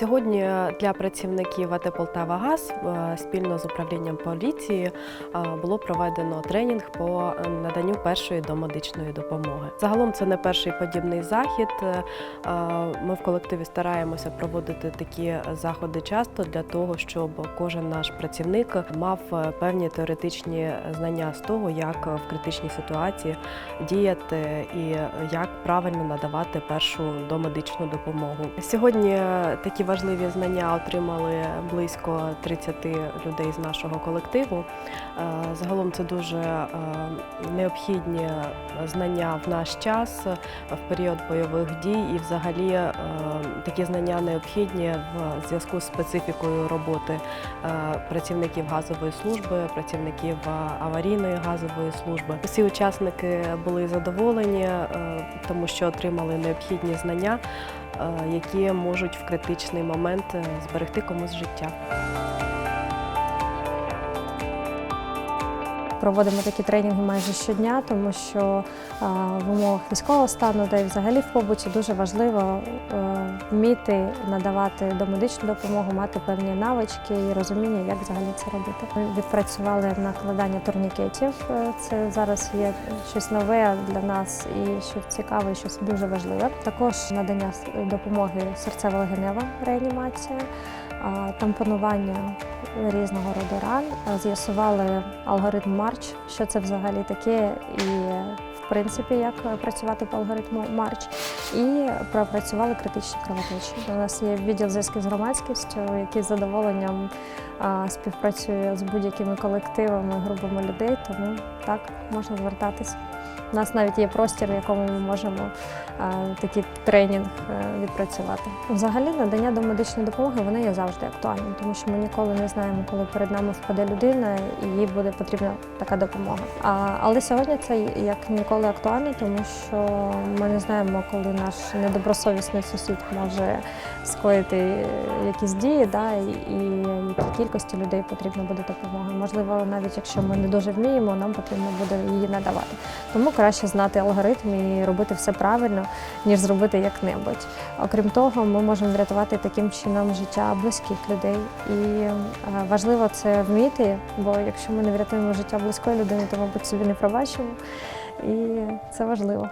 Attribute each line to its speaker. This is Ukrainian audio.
Speaker 1: Сьогодні для працівників АТ Полтава ГАЗ е, спільно з управлінням поліції е, було проведено тренінг по наданню першої домедичної допомоги. Загалом це не перший подібний захід. Е, Ми в колективі стараємося проводити такі заходи часто для того, щоб кожен наш працівник мав певні теоретичні знання з того, як в критичній ситуації діяти і як правильно надавати першу домедичну допомогу. Сьогодні такі важливі знання отримали близько 30 людей з нашого колективу. Е, Загалом це дуже е, необхідні знання в наш час е, в період бойових дій, і взагалі такі знання необхідні в зв'язку з специфікою роботи працівників газової служби, працівників аварійної газової служби. Всі учасники були задоволені, тому що отримали необхідні знання, які можуть в критичний момент е, зберегти комусь життя.
Speaker 2: Проводимо такі тренінги майже щодня, тому що в умовах військового стану, та й взагалі в побуті дуже важливо е, вміти надавати домедичну допомогу, мати певні навички і розуміння, як взагалі це робити. Ми відпрацювали накладання турнікетів. Е, Це зараз є щось нове для нас і що цікаве, щось дуже важливе. Також надання допомоги серцево-легенева реанімація, тампонування різного роду ран. З'ясували алгоритм Марч, що це взагалі таке, і принципі як працювати по алгоритму Марч. І пропрацювали критичні кровотечі. У нас є відділ зв'язків з громадськістю, який з задоволенням співпрацює з будь-якими колективами, групами людей, тому так можна звертатись. У нас навіть є простір, в якому ми можемо такий тренінг е, відпрацювати. Взагалі, надання домедичної допомоги вони є завжди актуальним, тому що ми ніколи не знаємо, коли перед нами впаде людина і їй буде потрібна така допомога. А, але сьогодні це як ніколи актуально, тому що ми не знаємо, коли наш недобросовісний сусід може скоїти якісь дії, да, і, і якій кількості людей потрібна буде допомога. Можливо, навіть якщо ми не дуже вміємо, нам потрібно буде її надавати. Тому краще знати алгоритм і робити все правильно, ніж зробити як-небудь. Окрім того, ми можемо врятувати таким чином життя близьких людей. І е, важливо це вміти, бо якщо ми не врятуємо життя близької людини, то, мабуть, собі не пробачимо. І це важливо.